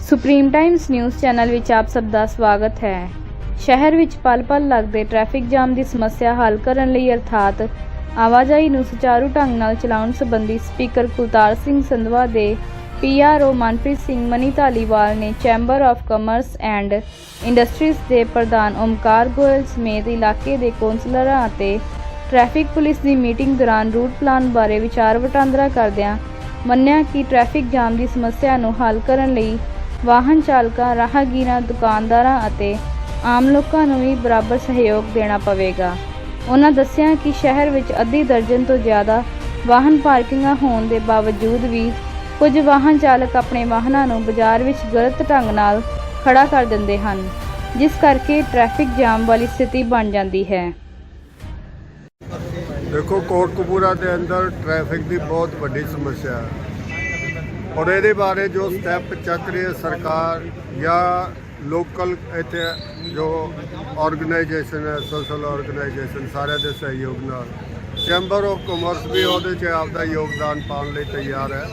Supreme Times news channel ਵਿੱਚ ਆਪ ਸਭ ਦਾ ਸਵਾਗਤ ਹੈ। ਸ਼ਹਿਰ ਵਿੱਚ ਪਲ-ਪਲ ਲੱਗਦੇ ਟ੍ਰੈਫਿਕ ਜਾਮ ਦੀ ਸਮੱਸਿਆ ਹੱਲ ਕਰਨ ਲਈ ਅਰਥਾਤ ਆਵਾਜਾਈ ਨੂੰ ਸੁਚਾਰੂ ਢੰਗ ਨਾਲ ਚਲਾਉਣ ਸੰਬੰਧੀ ਸਪੀਕਰ ਕੁਲਤਾਰ ਸਿੰਘ ਸੰਧਵਾ ਦੇ ਪੀਆਰਓ ਮਨਪ੍ਰੀਤ ਸਿੰਘ ਮਨੀ ਧਾਲੀਵਾਲ ਨੇ chamber of commerce and industries ਦੇ ਪ੍ਰਧਾਨ ਓਮਕਾਰ ਗੋਇਲ ਸਮੇਤ ਇਲਾਕੇ ਦੇ ਕੌਂਸਲਰਾਂ ਅਤੇ ਟ੍ਰੈਫਿਕ ਪੁਲਿਸ ਦੀ ਮੀਟਿੰਗ ਦੌਰਾਨ ਰੂਟ ਪਲਾਨ ਬਾਰੇ ਵਿਚਾਰ ਵਟਾਂਦਰਾ ਕਰਦਿਆਂ ਮੰਨਿਆ ਕਿ ਟ੍ਰੈਫਿਕ ਜਾਮ ਦੀ ਸਮੱਸਿਆ ਨੂੰ ਹੱਲ ਕਰਨ ਲਈ ਵਾਹਨ ਚਾਲਕਾਂ, ਰਾਹਗੀਰਾਂ, ਦੁਕਾਨਦਾਰਾਂ ਅਤੇ ਆਮ ਲੋਕਾਂ ਨੂੰ ਵੀ ਬਰਾਬਰ ਸਹਿਯੋਗ ਦੇਣਾ ਪਵੇਗਾ। ਉਹਨਾਂ ਦੱਸਿਆ ਕਿ ਸ਼ਹਿਰ ਵਿੱਚ ਅੱਧੀ ਦਰਜਨ ਤੋਂ ਜ਼ਿਆਦਾ ਵਾਹਨ ਪਾਰਕਿੰਗਾਂ ਹੋਣ ਦੇ ਬਾਵਜੂਦ ਵੀ ਕੁਝ ਵਾਹਨ ਚਾਲਕ ਆਪਣੇ ਵਾਹਨਾਂ ਨੂੰ ਬਾਜ਼ਾਰ ਵਿੱਚ ਗਲਤ ਢੰਗ ਨਾਲ ਖੜਾ ਕਰ ਦਿੰਦੇ ਹਨ, ਜਿਸ ਕਰਕੇ ਟ੍ਰੈਫਿਕ ਜਾਮ ਵਾਲੀ ਸਥਿਤੀ ਬਣ ਜਾਂਦੀ ਹੈ। ਦੇਖੋ ਕੋਟਕਪੂਰਾ ਦੇ ਅੰਦਰ ਟ੍ਰੈਫਿਕ ਦੀ ਬਹੁਤ ਵੱਡੀ ਸਮੱਸਿਆ ਹੈ। ਔਰ ਇਹਦੇ ਬਾਰੇ ਜੋ ਸਟੈਪ ਚੱਕ ਰਹੀ ਹੈ ਸਰਕਾਰ ਜਾਂ ਲੋਕਲ ਇੱਥੇ ਜੋ ਆਰਗੇਨਾਈਜੇਸ਼ਨ ਹੈ ਸੋਸ਼ਲ ਆਰਗੇਨਾਈਜੇਸ਼ਨ ਸਾਰਿਆਂ ਦੇ ਸਹਿਯੋਗ ਨਾਲ। ਚੈਂਬਰ ਆਫ ਕਮਰਸ ਵੀ ਉਹਦੇ 'ਚ ਆਪਦਾ ਯੋਗਦਾਨ ਪਾਉਣ ਲਈ ਤਿਆਰ ਹੈ।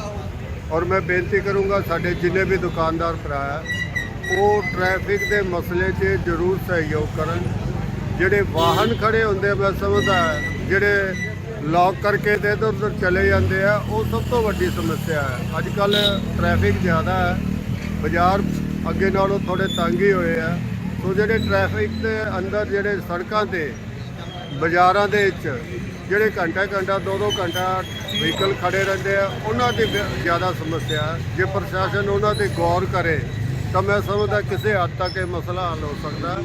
ਔਰ ਮੈਂ ਬੇਨਤੀ ਕਰੂੰਗਾ ਸਾਡੇ ਜਿੰਨੇ ਵੀ ਦੁਕਾਨਦਾਰ ਭਰਾ ਹੈ ਉਹ ਟ੍ਰੈਫਿਕ ਦੇ ਮਸਲੇ 'ਚ ਜ਼ਰੂਰ ਸਹਿਯੋਗ ਕਰਨ। ਜਿਹੜੇ ਵਾਹਨ ਖੜੇ ਹੁੰਦੇ ਆ, ਮੈਂ ਸਮਝਦਾ ਜਿਹੜੇ ਲੌਕ ਕਰਕੇ ਤੇ ਇੱਧਰ ਉੱਧਰ ਚਲੇ ਜਾਂਦੇ ਆ, ਉਹ ਸਭ ਤੋਂ ਵੱਡੀ ਸਮੱਸਿਆ ਹੈ। ਅੱਜ ਕੱਲ ਟ੍ਰੈਫਿਕ ਜ਼ਿਆਦਾ ਹੈ, ਬਾਜ਼ਾਰ ਅੱਗੇ ਨਾਲੋਂ ਥੋੜੇ ਤੰਗ ਹੀ ਹੋਏ ਆ। ਸੋ ਜਿਹੜੇ ਟ੍ਰੈਫਿਕ ਦੇ ਅੰਦਰ ਜਿਹੜੇ ਸੜਕਾਂ ਤੇ, ਬਾਜ਼ਾਰਾਂ ਦੇ ਵਿੱਚ ਜਿਹੜੇ ਘੰਟਾ ਘੰਟਾ, ਦੋ ਦੋ ਘੰਟਾ ਵਹੀਕਲ ਖੜੇ ਰਹਿੰਦੇ ਆ, ਉਹਨਾਂ ਦੀ ਬ- ਜ਼ਿਆਦਾ ਸਮੱਸਿਆ ਜੇ ਪ੍ਰਸ਼ਾਸਨ ਉਹਨਾਂ ਤੇ ਗੌਰ ਕਰੇ, ਤਾਂ ਮੈਂ ਸਮਝਦਾ ਕਿਸੇ ਹੱਦ ਤੱਕ ਇਹ ਮਸਲਾ ਹੱਲ ਹੋ ਸਕਦਾ।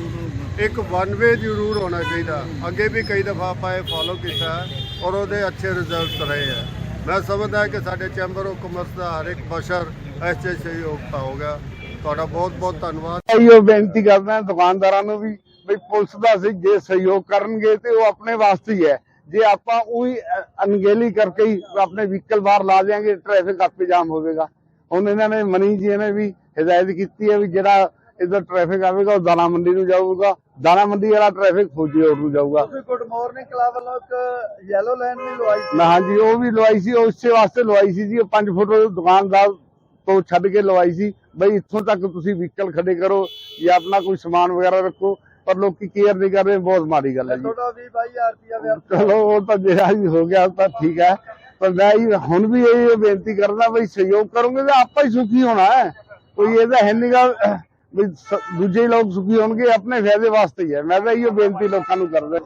ਇੱਕ ਵਨ ਵੇ ਜ਼ਰੂਰ ਹੋਣਾ ਚਾਹੀਦਾ। ਅੱਗੇ ਵੀ ਕਈ ਦਫਾ ਆਪਾਂ ਇਹ ਫਾਲੋ ਕੀਤਾ ਔਰ ਉਹਦੇ ਅੱਛੇ ਰਿਜ਼ਲਟਸ ਰਹੇ ਆ। ਮੈਂ ਸਮਝਦਾ ਕਿ ਸਾਡੇ ਚੈਂਬਰ ਆਫ ਕਮਰਸ ਦਾ ਹਰ ਇੱਕ ਬਸ਼ਰ ਇਸ 'ਚ ਸਹਿਯੋਗ ਪਾਊਗਾ ਤੁਹਾਡਾ ਬਹੁਤ ਬਹੁਤ ਧੰਨਵਾਦ। ਇਹੋ ਬੇਨਤੀ ਕਰਦਾ, ਦੁਕਾਨਦਾਰਾਂ ਨੂੰ ਵੀ ਵੀ ਪੁਲਿਸ ਦਾ ਅਸੀਂ ਜੇ ਸਹਿਯੋਗ ਕਰਨਗੇ ਤੇ ਉਹ ਆਪਣੇ ਵਾਸਤੇ ਹੀ ਹੈ। ਜੇ ਆਪਾਂ ਉਹੀ ਅ- ਅਣਗਹਿਲੀ ਕਰਕੇ ਹੀ ਆਪਣੇ ਵਹੀਕਲ ਬਾਹਰ ਲਾ ਦਿਆਂਗੇ ਟ੍ਰੈਫਿਕ ਆਪੇ ਜਾਮ ਹੋਵੇਗਾ। ਹੁਣ ਇਹਨਾਂ ਨੇ ਮਨੀ ਜੀ ਨੇ ਵੀ ਹਦਾਇਤ ਕੀਤੀ ਹੈ ਵੀ ਜਿਹੜਾ ਇਧਰ ਟ੍ਰੈਫਿਕ ਆਵੇਗਾ ਉਹ ਦਾਣਾ ਮੰਡੀ ਨੂੰ ਜਾਊਗਾ। ਦਾਣਾ ਮੰਡੀ ਵਾਲਾ ਟ੍ਰੈਫਿਕ ਫੌਜੀ ਰੋਡ ਨੂੰ ਜਾਊਗਾ। ਤੁਸੀਂ ਗੁੱਡ ਮਾਰਨਿੰਗ ਕਲੱਬ ਵੱਲੋਂ ਇੱਕ ਯੈਲੋ ਲਾਈਨ ਵੀ ਲਵਾਈ ਸੀ। ਮੈਂ ਹਾਂਜੀ ਉਹ ਵੀ ਲਵਾਈ ਸੀ ਉਹ ਇਸੇ ਵਾਸਤੇ ਲਵਾਈ ਸੀ ਜੀ 5 ਫੁੱਟ ਦੁਕਾਨਦਾਰ ਤੋਂ ਛੱਡ ਕੇ ਲਵਾਈ ਸੀ। ਬਈ ਇੱਥੋਂ ਤੱਕ ਤੁਸੀਂ ਵਹੀਕਲ ਖੜੇ ਕਰੋ ਜਾਂ ਆਪਣਾ ਕੋਈ ਸਮਾਨ ਵਗੈਰਾ ਰੱਖੋ ਪਰ ਲੋਕੀ ਕੇਅਰ ਨਹੀਂ ਕਰ ਰਹੇ ਬਹੁਤ ਮਾੜੀ ਗੱਲ ਹੈ ਜੀ। ਤੁਹਾਡਾ 20 22000 ਰੁਪਇਆ ਵਿਅਰਥ ਚਲੋ ਉਹ ਤਾਂ ਜਿਹੜਾ ਵੀ ਹੋ ਗਿਆ ਉਹ ਤਾਂ ਠੀਕ ਹੈ। ਪਰ ਮੈਂ ਹੁਣ ਵੀ ਇਹ ਬੇਨਤੀ ਕਰਦਾ ਬਈ ਸਹਿਯੋਗ ਕਰੋਗੇ ਤਾਂ ਆਪਾਂ ਹੀ ਸੁਖੀ ਹੋਣਾ ਹੈ। ਕੋਈ ਇਹਦਾ ਹੈ ਨਹੀਂ ਗਾ ਵੀ ਦੂਜੇ ਲੋਕ ਸੁਖੀ ਹੋਣਗੇ, ਆਪਣੇ ਫਾਇਦੇ ਵਾਸਤੇ ਹੀ ਹੈ। ਮੈਂ ਤਾਂ ਇਹੋ ਬੇਨਤੀ ਲੋਕਾਂ ਨੂੰ ਕਰਦਾ।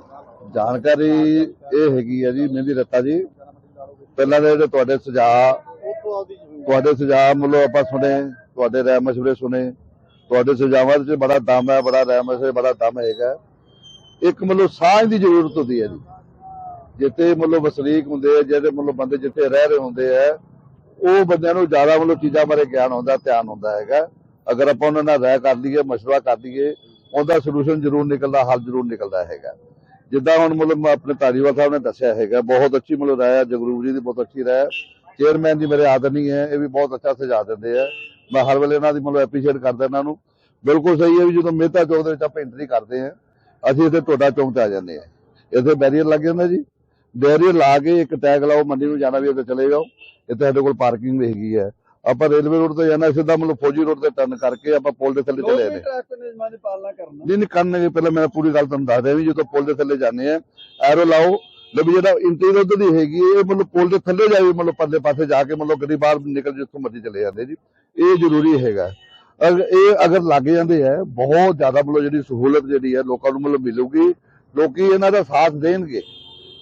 ਜਾਣਕਾਰੀ ਇਹ ਹੈਗੀ ਹੈ ਜੀ, ਮਹਿੰਦੀ ਰੱਤਾ ਜੀ। ਪਹਿਲਾਂ ਜਿਹੜੇ ਤੁਹਾਡੇ ਸੁਝਾਅ ਤੁਹਾਡੇ ਸੁਝਾਅ ਮੁੱਲੋਂ ਆਪਾਂ ਸੁਣੇ, ਤੁਹਾਡੇ ਰਾਏ ਮਸ਼ਵਰੇ ਸੁਣੇ। ਤੁਹਾਡੇ ਸੁਝਾਵਾਂ ਵਿੱਚ ਬੜਾ ਦਮ ਹੈ, ਬੜਾ ਰਾਏ ਮਸ਼ਵਰੇ, ਬੜਾ ਦਮ ਹੈਗਾ। ਇੱਕ ਮੁੱਲੋਂ ਸਾਂਝ ਦੀ ਜ਼ਰੂਰਤ ਹੁੰਦੀ ਹੈ ਜੀ। ਜਿੱਥੇ ਮੁੱਲੋਂ ਵਸਨੀਕ ਹੁੰਦੇ ਆ, ਜਿਹੜੇ ਮੁੱਲੋਂ ਬੰਦੇ ਜਿੱਥੇ ਰਹਿ ਰਹੇ ਹੁੰਦੇ ਆ, ਉਹ ਬੰਦਿਆਂ ਨੂੰ ਜ਼ਿਆਦਾ ਮੁੱਲੋਂ ਚੀਜ਼ਾਂ ਬਾਰੇ ਗਿਆਨ ਹੁੰਦਾ ਧਿਆਨ ਹੁੰਦਾ ਹੈਗਾ। ਅਗਰ ਆਪਾਂ ਉਹਨਾਂ ਨਾਲ ਰਾਏ ਕਰ ਲਈਏ, ਮਸ਼ਵਰਾ ਕਰ ਲਈਏ, ਉਹਦਾ ਸੋਲੂਸ਼ਨ ਜ਼ਰੂਰ ਨਿਕਲਦਾ, ਹੱਲ ਜ਼ਰੂਰ ਨਿਕਲਦਾ ਹੈਗਾ। ਜਿੱਦਾਂ ਹੁਣ ਮਤਲਬ ਆਪਣੇ ਧਾਰੀਵਾਲ ਸਾਹਿਬ ਨੇ ਦੱਸਿਆ ਹੈਗਾ, ਬਹੁਤ ਅੱਛੀ ਮਤਲਬ ਰਾਏ ਹੈ ਜਗਰੂਪ ਜੀ ਦੀ ਬਹੁਤ ਅੱਛੀ ਰਾਏ ਚੇਅਰਮੈਨ ਦੀ ਮੇਰੇ ਆਦਰਨੀ ਹੈ, ਇਹ ਵੀ ਬਹੁਤ ਅੱਛਾ ਸੁਝਾਅ ਦਿੰਦੇ ਆ। ਮੈਂ ਹਰ ਵੇਲੇ ਇਹਨਾਂ ਦੀ ਮਤਲਬ ਐਪਰੀਸ਼ੀਏਟ ਕਰਦਾ ਇਹਨਾਂ ਨੂੰ। ਬਿਲਕੁਲ ਸਹੀ ਹੈ ਵੀ ਜਦੋਂ ਮਹਿਤਾ ਚੌਕ ਦੇ ਵਿੱਚ ਆਪਾਂ ਐਂਟਰੀ ਕਰਦੇ ਆ ਅਸੀਂ ਇੱਥੇ ਟੋਡਾ ਚੌਂਕ ਤੇ ਆ ਜਾਂਦੇ ਆ ਇੱਥੇ ਬੈਰੀਅਰ ਲੱਗ ਜਾਂਦਾ ਜੀ। ਬੈਰੀਅਰ ਲਾ ਕੇ ਇੱਕ ਟੈਗ ਲਾਓ, ਮੰਡੀ ਨੂੰ ਜਾਣਾ ਵੀ ਇੱਥੇ ਚਲੇ ਜਾਓ। ਇੱਥੇ ਸਾਡੇ ਕੋਲ ਪਾਰਕਿੰਗ ਵੀ ਹੈਗੀ ਹੈ। ਆਪਾਂ ਰੇਲਵੇ ਰੋਡ ਤੇ ਜਾਣਾ ਸਿੱਧਾ ਮਤਲਬ ਫੌਜੀ ਰੋਡ ਤੇ ਟਰਨ ਕਰਕੇ ਆਪਾਂ ਪੁਲ ਦੇ ਥੱਲੇ ਚਲੇ ਜਾਂਦੇ। ਟ੍ਰੈਫਿਕ ਨਿਯਮਾਂ ਦੀ ਪਾਲਣਾ ਕਰਨਾ। ਨਹੀਂ ਨਹੀਂ ਕਰਨਗੇ ਪਹਿਲਾਂ ਮੈਂ ਪੂਰੀ ਗੱਲ ਤੁਹਾਨੂੰ ਦੱਸ ਰਿਹਾ ਵੀ ਜਦੋਂ ਪੁਲ ਦੇ ਥੱਲੇ ਜਾਂਦੇ ਆ ਐਰੋ ਲਾਓ ਲਵੀ ਜਿਹੜਾ ਇੰਟੀਰੀਅਰ ਉਧਰ ਦੀ ਹੈਗੀ ਇਹ ਮਤਲਬ ਪੁਲ ਦੇ ਥੱਲੇ ਜਾਵੇ ਮਤਲਬ ਪਰਲੇ ਪਾਸੇ ਜਾ ਕੇ ਮਤਲਬ ਗੱਡੀ ਬਾਹਰ ਨਿਕਲ ਜਿੱਥੋਂ ਮਰਜ਼ੀ ਚਲੇ ਜਾਂਦੇ ਜੀ। ਇਹ ਜ਼ਰੂਰੀ ਹੈਗਾ। ਇਹ ਅਗਰ ਲੱਗ ਜਾਂਦੇ ਆ ਬਹੁਤ ਜ਼ਿਆਦਾ ਮਤਲਬ ਜਿਹੜੀ ਸਹੂਲਤ ਜਿਹੜੀ ਹੈ ਲੋਕਾਂ ਨੂੰ ਮਤਲਬ ਮਿਲੂਗੀ ਲੋਕੀ ਇਹਨਾਂ ਦਾ ਸਾਥ ਦੇਣਗੇ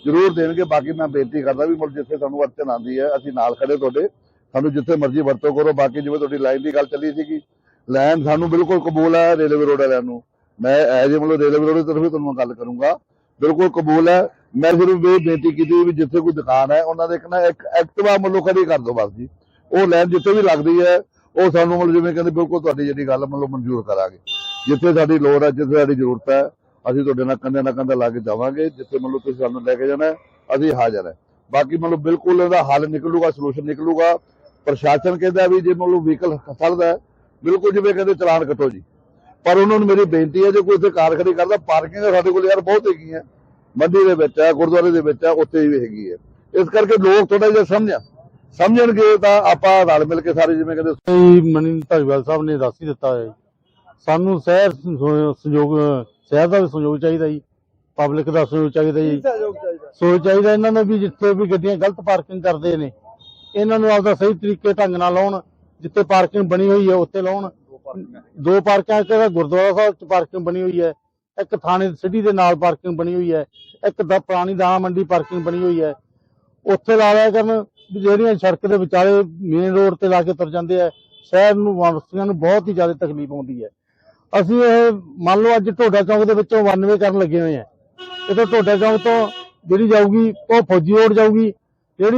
ਜ਼ਰੂਰ ਦੇਣਗੇ। ਬਾਕੀ ਮੈਂ ਬੇਨਤੀ ਕਰਦਾ ਵੀ ਮਤਲਬ ਜਿੱਥੇ ਤੁਹਾਨੂੰ ਅੜਚਨ ਆਉਂਦੀ ਹੈ ਅਸੀਂ ਨਾਲ ਖੜੇ ਤੁਹਾਡੇ ਸਾਨੂੰ ਜਿੱਥੇ ਮਰਜ਼ੀ ਵਰਤੋਂ ਕਰੋ, ਬਾਕੀ ਜਿਵੇਂ ਤੁਹਾਡੀ ਲਾਈਨ ਦੀ ਗੱਲ ਚੱਲੀ ਸੀਗੀ ਲਾਈਨ ਸਾਨੂੰ ਬਿਲਕੁਲ ਕਬੂਲ ਹੈ ਰੇਲਵੇ ਰੋਡ ਵਾਲਿਆਂ ਨੂੰ। ਮੈਂ ਐਜ ਮਤਲਬ ਰੇਲਵੇ ਰੋਡ ਦੀ ਤਰਫ ਵੀ ਤੁਹਾਨੂੰ ਗੱਲ ਕਰੂੰਗਾ। ਬਿਲਕੁਲ ਕਬੂਲ ਹੈ। ਮੈਂ ਸਿਰਫ ਇਹ ਬੇਨਤੀ ਕੀਤੀ ਵੀ ਜਿੱਥੇ ਕੋਈ ਦੁਕਾਨ ਹੈ, ਉਹਨਾਂ ਦੇ ਇੱਕ ਨਾ ਇੱਕ ਐਕਟਿਵਾ ਮਤਲਬ ਖੜੀ ਕਰ ਦਿਓ ਬਸ ਜੀ। ਉਹ ਲਾਈਨ ਜਿੱਥੇ ਵੀ ਲੱਗਦੀ ਹੈ, ਉਹ ਸਾਨੂੰ ਮਤਲਬ ਜਿਵੇਂ ਕਹਿੰਦੇ ਬਿਲਕੁਲ ਤੁਹਾਡੀ ਜਿਹੜੀ ਗੱਲ ਮਤਲਬ ਮਨਜ਼ੂਰ ਕਰਾਂਗੇ। ਜਿੱਥੇ ਸਾਡੀ ਲੋੜ ਹੈ, ਜਿੱਥੇ ਸਾਡੀ ਜ਼ਰੂਰਤ ਹੈ, ਅਸੀਂ ਤੁਹਾਡੇ ਨਾਲ ਕੰਧੇ ਨਾਲ ਕੰਧਾ ਲਾ ਕੇ ਜਾਵਾਂਗੇ, ਜਿੱਥੇ ਮਤਲਬ ਤੁਸੀਂ ਸਾਨੂੰ ਲੈ ਕੇ ਜਾਣਾ ਅਸੀਂ ਹਾਜ਼ਰ ਹੈ। ਬਾਕੀ ਮਤਲਬ ਬਿਲਕੁਲ ਇਹਦਾ ਹੱਲ ਨਿਕਲੂਗਾ ਸੋਲੂਸ਼ਨ ਨਿਕਲੂਗਾ। ਪ੍ਰਸ਼ਾਸਨ ਕਹਿੰਦਾ ਵੀ ਜੇ ਮਤਲਬ ਵਹੀਕਲ ਹੈ, ਬਿਲਕੁਲ ਜਿਵੇਂ ਕਹਿੰਦੇ ਚਲਾਨ ਕੱਟੋ ਜੀ। ਪਰ ਉਹਨਾਂ ਨੂੰ ਮੇਰੀ ਬੇਨਤੀ ਹੈ ਜੇ ਕੋਈ ਇੱਥੇ ਕਾਰ ਖੜੀ ਕਰਦਾ ਪਾਰਕਿੰਗ ਸਾਡੇ ਕੋਲ ਯਾਰ ਬਹੁਤ ਹੈਗੀਆਂ ਮੰਡੀ ਦੇ ਵਿੱਚ ਹੈ ਗੁਰਦੁਆਰੇ ਦੇ ਵਿੱਚ ਹੈ ਉੱਥੇ ਵੀ ਹੈਗੀ ਹੈ। ਇਸ ਕਰਕੇ ਲੋਕ ਥੋੜਾ ਜਿਹਾ ਸਮਝਣ। ਸਮਝਣਗੇ ਤਾਂ ਆਪਾਂ ਰਲ ਮਿਲ ਕੇ ਸਾਰੇ ਜਿਵੇਂ ਕਹਿੰਦੇ ਮਨੀ ਧਾਰੀਵਾਲ ਸਾਹਿਬ ਨੇ ਦੱਸ ਹੀ ਦਿੱਤਾ ਹੈ। ਸਾਨੂੰ ਸ਼ਹਿਰ ਸਹਿ- ਸਹਿਯੋਗ ਸ਼ਹਿਰ ਦਾ ਵੀ ਸਹਿਯੋਗ ਚਾਹੀਦਾ ਜੀ। ਪਬਲਿਕ ਦਾ ਸਹਿਯੋਗ ਚਾਹੀਦਾ ਜੀ। ਸਹਿਯੋਗ ਚਾਹੀਦਾ। ਇਹਨਾਂ ਨੂੰ ਵੀ ਜਿੱਥੇ ਵੀ ਗੱਡੀਆਂ ਗਲਤ ਪਾਰਕਿੰਗ ਕਰਦੇ ਨੇ। ਇਹਨਾਂ ਨੂੰ ਆਪਦਾ ਸਹੀ ਤਰੀਕੇ ਢੰਗ ਨਾਲ ਲਾਉਣ, ਜਿੱਥੇ ਪਾਰਕਿੰਗ ਬਣੀ ਹੋਈ ਹੈ, ਉੱਥੇ ਲਾਉਣ। ਦੋ ਪਾਰਕਾਂ ਇੱਕ ਤਾਂ ਗੁਰਦੁਆਰਾ ਸਾਹਿਬ ਚ ਪਾਰਕਿੰਗ ਬਣੀ ਹੋਈ ਹੈ, ਇੱਕ ਥਾਣੇ ਸਿਟੀ ਦੇ ਨਾਲ ਪਾਰਕਿੰਗ ਬਣੀ ਹੋਈ ਹੈ, ਇੱਕ ਦਾ ਪੁਰਾਣੀ ਦਾਣਾ ਮੰਡੀ ਪਾਰਕਿੰਗ ਬਣੀ ਹੋਈ ਹੈ। ਉੱਥੇ ਲਾ ਲਿਆ ਕਰਨ ਜਿਹੜੀਆਂ ਸੜਕ ਦੇ ਵਿਚਾਲੇ ਮੇਨ ਰੋਡ ਤੇ ਲਾ ਕੇ ਤੁਰ ਜਾਂਦੇ ਆ, ਸ਼ਹਿਰ ਨੂੰ ਵਾਸੀਆਂ ਨੂੰ ਬਹੁਤ ਹੀ ਜ਼ਿਆਦਾ ਤਕਲੀਫ ਆਉਂਦੀ ਹੈ। ਅਸੀਂ ਇਹ, ਮੰਨ ਲਓ ਅੱਜ ਢੋਡਾ ਚੌਂਕ ਦੇ ਵਿੱਚੋਂ 92 ਕਰਨ ਲੱਗੇ ਹੋਏ ਆ। ਇਹ ਤਾਂ ਢੋਡਾ ਚੌਂਕ ਤੋਂ ਜਿਹੜੀ ਜਾਊਗੀ, ਉਹ ਫੌਜੀ ਰੋਡ ਜਾਊਗੀ ਜਿਹੜੀ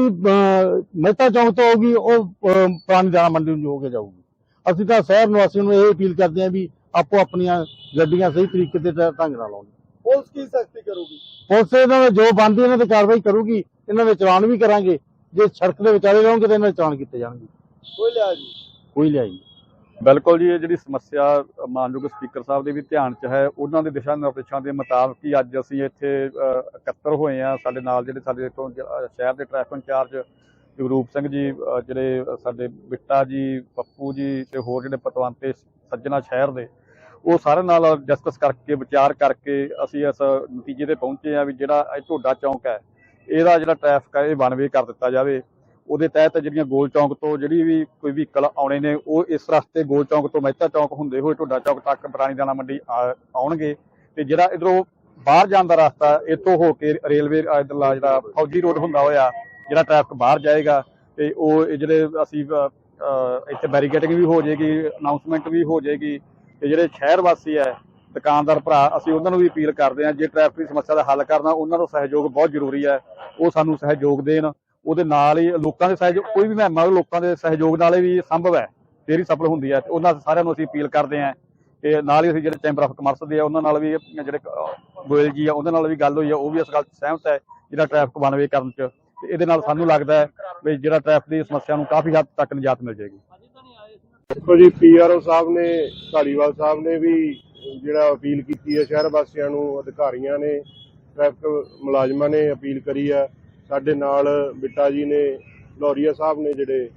ਮਹਿਤਾ ਚੌਂਕ ਤੋਂ ਆਊਗੀ ਉਹ ਪੁਰਾਣੀ ਦਾਣਾ ਮੰਡੀ ਨੂੰ ਹੋ ਕੇ ਜਾਊਗੀ। ਅਸੀਂ ਤਾਂ ਸ਼ਹਿਰ ਨਿਵਾਸੀਆਂ ਨੂੰ ਇਹ ਅਪੀਲ ਕਰਦੇ ਹਾਂ ਵੀ ਆਪੋ ਆਪਣੀਆਂ ਗੱਡੀਆਂ ਸਹੀ ਤਰੀਕੇ ਤੇ ਢ- ਢੰਗ ਨਾਲ ਲਾਉਣ। ਪੁਲਿਸ ਕੀ ਸਖਤੀ ਕਰੂਗੀ? ਪੁਲਿਸ ਇਹਨਾਂ ਦਾ ਜੋ ਬੰਦੀ ਇਹਨਾਂ ਤੇ ਕਾਰਵਾਈ ਕਰੂਗੀ ਇਹਨਾਂ ਦੇ ਚਲਾਨ ਵੀ ਕਰਾਂਗੇ। ਜੇ ਸੜਕ ਦੇ ਵਿਚਾਲੇ ਰਹੋਗੇ ਤਾਂ ਇਹਨਾਂ ਦੇ ਚਲਾਨ ਕੀਤੇ ਜਾਣਗੇ। ਕੋਈ ਲਿਆ ਜੀ? ਕੋਈ ਲਿਆਈ ਬਿਲਕੁਲ ਜੀ, ਇਹ ਜਿਹੜੀ ਸਮੱਸਿਆ ਮਾਨਯੋਗ ਸਪੀਕਰ ਸਾਹਿਬ ਦੇ ਵੀ ਧਿਆਨ 'ਚ ਹੈ, ਉਹਨਾਂ ਦੇ ਦਿਸ਼ਾ ਨਿਰਦੇਸ਼ਾਂ ਦੇ ਮੁਤਾਬਕ ਹੀ ਅੱਜ ਅਸੀਂ ਇੱਥੇ ਇਕੱਤਰ ਹੋਏ ਆ ਸਾਡੇ ਨਾਲ ਜਿਹੜੇ ਸਾਡੇ ਇੱਥੋਂ ਸ਼ਹਿਰ ਦੇ ਟ੍ਰੈਫਿਕ ਇੰਚਾਰਜ ਜਗਰੂਪ ਸਿੰਘ ਜੀ ਜਿਹੜੇ ਸਾਡੇ ਬਿੱਟਾ ਜੀ, ਪੱਪੂ ਜੀ ਤੇ ਹੋਰ ਜਿਹੜੇ ਪਤਵੰਤੇ ਸੱਜਣਾ ਸ਼ਹਿਰ ਦੇ, ਉਹ ਸਾਰੇ ਨਾਲ ਡਿਸਕਸ ਕਰਕੇ, ਵਿਚਾਰ ਕਰਕੇ ਅਸੀਂ ਇਸ ਨਤੀਜੇ ਤੇ ਪਹੁੰਚੇ ਆ ਵੀ ਜਿਹੜਾ ਇਹ ਢੋਡਾ ਚੌਂਕ ਹੈ, ਇਹਦਾ ਜਿਹੜਾ ਟ੍ਰੈਫਿਕ ਹੈ, ਇਹ ਵਨਵੇ ਕਰ ਦਿੱਤਾ ਜਾਵੇ। ਉਹਦੇ ਤਹਿਤ ਜਿਹੜੀਆਂ ਗੋਲ ਚੌਂਕ ਤੋਂ ਜਿਹੜੀ ਵੀ ਕੋਈ ਵਹੀਕਲ ਆਉਣੇ ਨੇ, ਉਹ ਇਸ ਰਸਤੇ ਗੋਲ ਚੌਂਕ ਤੋਂ ਮਹਿਤਾ ਚੌਂਕ ਹੁੰਦੇ ਹੋਏ ਢੋਡਾ ਚੌਂਕ ਤੱਕ ਬਰਾਣੀ ਦਾਣਾ ਮੰਡੀ ਆਉਣਗੇ। ਤੇ ਜਿਹੜਾ ਇਧਰੋਂ ਬਾਹਰ ਜਾਣ ਦਾ ਰਸਤਾ, ਇੱਥੋਂ ਹੋ ਕੇ ਰੇਲਵੇ ਇਧਰਲਾ ਜਿਹੜਾ ਫੌਜੀ ਰੋਡ ਹੁੰਦਾ ਹੋਇਆ, ਜਿਹੜਾ ਟ੍ਰੈਫਿਕ ਬਾਹਰ ਜਾਏਗਾ, ਤੇ ਉਹ ਜਿਹੜੇ ਅਸੀਂ ਇੱਥੇ ਬੈਰੀਕੇਡਿੰਗ ਵੀ ਹੋ ਜਾਏਗੀ ਅਨਾਉਂਸਮੈਂਟ ਵੀ ਹੋ ਜਾਏਗੀ। ਤੇ ਜਿਹੜੇ ਸ਼ਹਿਰ ਵਾਸੀ ਹੈ, ਦੁਕਾਨਦਾਰ ਭਰਾ, ਅਸੀਂ ਉਹਨਾਂ ਨੂੰ ਵੀ ਅਪੀਲ ਕਰਦੇ ਹਾਂ, ਜੇ ਟ੍ਰੈਫਿਕ ਦੀ ਸਮੱਸਿਆ ਦਾ ਹੱਲ ਕਰਨਾ, ਉਹਨਾਂ ਦਾ ਸਹਿਯੋਗ ਬਹੁਤ ਜ਼ਰੂਰੀ ਹੈ, ਉਹ ਸਾਨੂੰ ਸਹਿਯੋਗ ਦੇਣ। ਉਹਦੇ ਨਾਲ ਹੀ ਲੋਕਾਂ ਦੇ ਸਹਿਯੋਗ, ਕੋਈ ਵੀ ਮਹਿਮਾ ਲੋਕਾਂ ਦੇ ਸਹਿਯੋਗ ਨਾਲ ਵੀ ਸੰਭਵ ਹੈ, ਫੇਰ ਹੀ ਸਫਲ ਹੁੰਦੀ ਹੈ ਉਹਨਾਂ ਸਾਰਿਆਂ ਨੂੰ ਅਸੀਂ ਅਪੀਲ ਕਰਦੇ ਹਾਂ ਤੇ ਨਾਲ ਹੀ ਅਸੀਂ ਜਿਹੜੇ ਚੈਂਬਰ ਆਫ ਕਮਰਸ ਦੇ ਆ, ਉਹਨਾਂ ਨਾਲ ਵੀ ਜਿਹੜੇ ਗੋਇਲ ਜੀ ਆ, ਉਹਨਾਂ ਨਾਲ ਵੀ ਗੱਲ ਹੋਈ ਆ, ਉਹ ਵੀ ਇਸ ਗੱਲ ਸਹਿਮਤ ਹੈ ਜਿਹੜਾ ਟ੍ਰੈਫਿਕ ਵਨ ਕਰਨ 'ਚ ਤੇ ਇਹਦੇ ਨਾਲ ਸਾਨੂੰ ਲੱਗਦਾ ਹੈ ਵੀ ਜਿਹੜਾ ਟ੍ਰੈਫਿਕ ਦੀ ਸਮੱਸਿਆ ਨੂੰ ਕਾਫੀ ਹੱਦ ਤੱਕ ਨਿਜਾਤ ਮਿਲ ਜਾਏਗੀ। ਦੇਖੋ ਜੀ ਪੀਆਰਓ ਸਾਹਿਬ ਨੇ, ਧਾਲੀਵਾਲ ਸਾਹਿਬ ਨੇ ਵੀ ਜਿਹੜਾ ਅਪੀਲ ਕੀਤੀ ਹੈ, ਸ਼ਹਿਰ ਵਾਸੀਆਂ ਨੂੰ, ਅਧਿਕਾਰੀਆਂ ਨੇ ਟ੍ਰੈਫਿਕ ਮੁਲਾਜ਼ਮਾਂ ਨੇ ਅਪੀਲ ਕਰੀ ਹੈ। ਸਾਡੇ ਨਾਲ ਬਿੱਟਾ ਜੀ ਨੇ, ਲੋਰੀਆ ਸਾਹਿਬ ਨੇ ਜਿਹੜੇ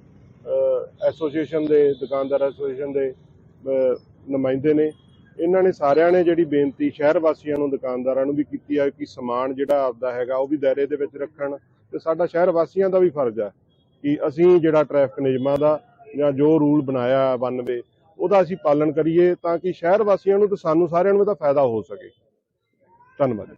ਐਸੋਸੀਏਸ਼ਨ ਦੇ, ਦੁਕਾਨਦਾਰ ਐਸੋਸੀਏਸ਼ਨ ਦੇ ਨੁਮਾਇੰਦੇ ਨੇ, ਇਹਨਾਂ ਨੇ ਸਾਰਿਆਂ ਨੇ ਜਿਹੜੀ ਬੇਨਤੀ ਸ਼ਹਿਰ ਵਾਸੀਆਂ ਨੂੰ, ਦੁਕਾਨਦਾਰਾਂ ਨੂੰ ਵੀ ਕੀਤੀ ਹੈ ਕਿ ਸਮਾਨ ਜਿਹੜਾ ਆਪਦਾ ਹੈਗਾ ਉਹ ਵੀ ਦਾਇਰੇ ਦੇ ਵਿੱਚ ਰੱਖਣ ਤੇ ਸਾਡਾ ਸ਼ਹਿਰ ਵਾਸੀਆਂ ਦਾ ਵੀ ਫਰਜ਼ ਹੈ ਕਿ ਅਸੀਂ ਜਿਹੜਾ ਟ੍ਰੈਫਿਕ ਨਿਯਮਾਂ ਦਾ ਜਾਂ ਜੋ ਰੂਲ ਬਣਾਇਆ ਵਨ ਵੇ, ਉਹਦਾ ਅਸੀਂ ਪਾਲਣ ਕਰੀਏ ਤਾਂ ਕਿ ਸ਼ਹਿਰ ਵਾਸੀਆਂ ਨੂੰ ਤੇ ਸਾਨੂੰ ਸਾਰਿਆਂ ਨੂੰ ਇਹਦਾ ਫਾਇਦਾ ਹੋ ਸਕੇ। ਧੰਨਵਾਦ।